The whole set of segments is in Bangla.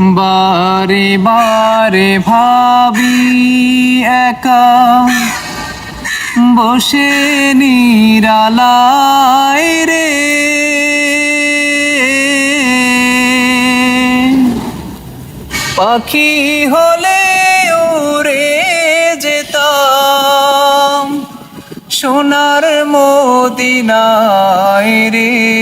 বারে বারে ভাবি একা। বসে নিরালায় রে। পাখি হলে উড়ে যেতাম। সোনার মদিনায় রে।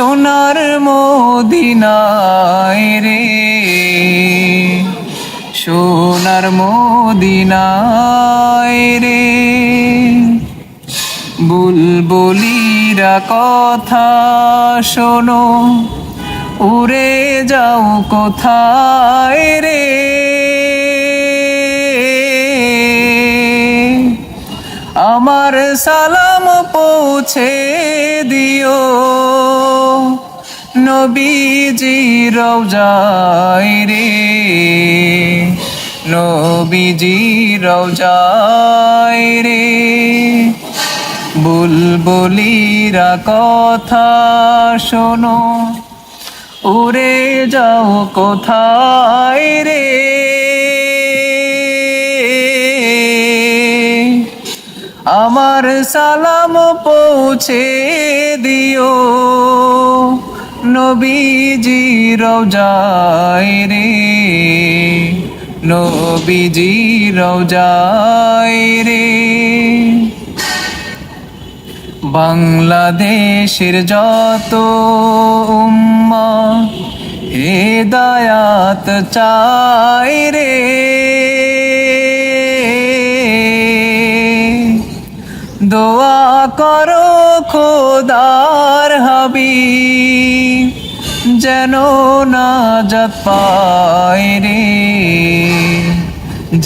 সোনার মদিনায় রে। সোনার মদিনায় রে। বুলবুলিরা কথা শোনো উড়ে যাও কোথায় রে? আমার সালাম পৌঁছে দিও। নবীজি রওজায় রে, নবীজি রওজায় রে। বুলবুলিরা কথা শোনো, উড়ে যাও কোথায় রে? আমার সালাম পৌঁছে দিও। নবীজি রওজায় রে, নবীজি রওজায় রে। বাংলাদেশের যত উম্মা হেদায়াত চাই রে। দোয়া করো খোদার হাবি যেন না যাত পায় রে,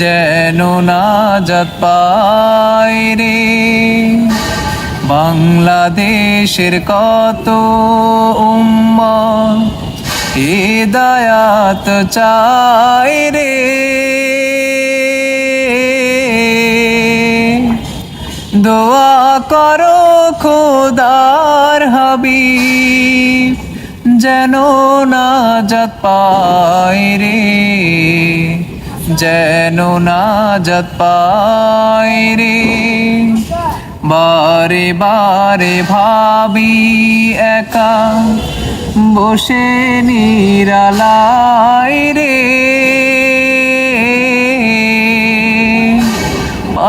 যেন না যাত পায় রে। বাংলাদেশের কত উম্মা হেদায়াত চাই রে। দোয়া করো খোদার হাবি যেন না যাত পায় রে, যেন না যাত পায় রে। বারে বারে ভাবি একা, বসে নিরালায় রে।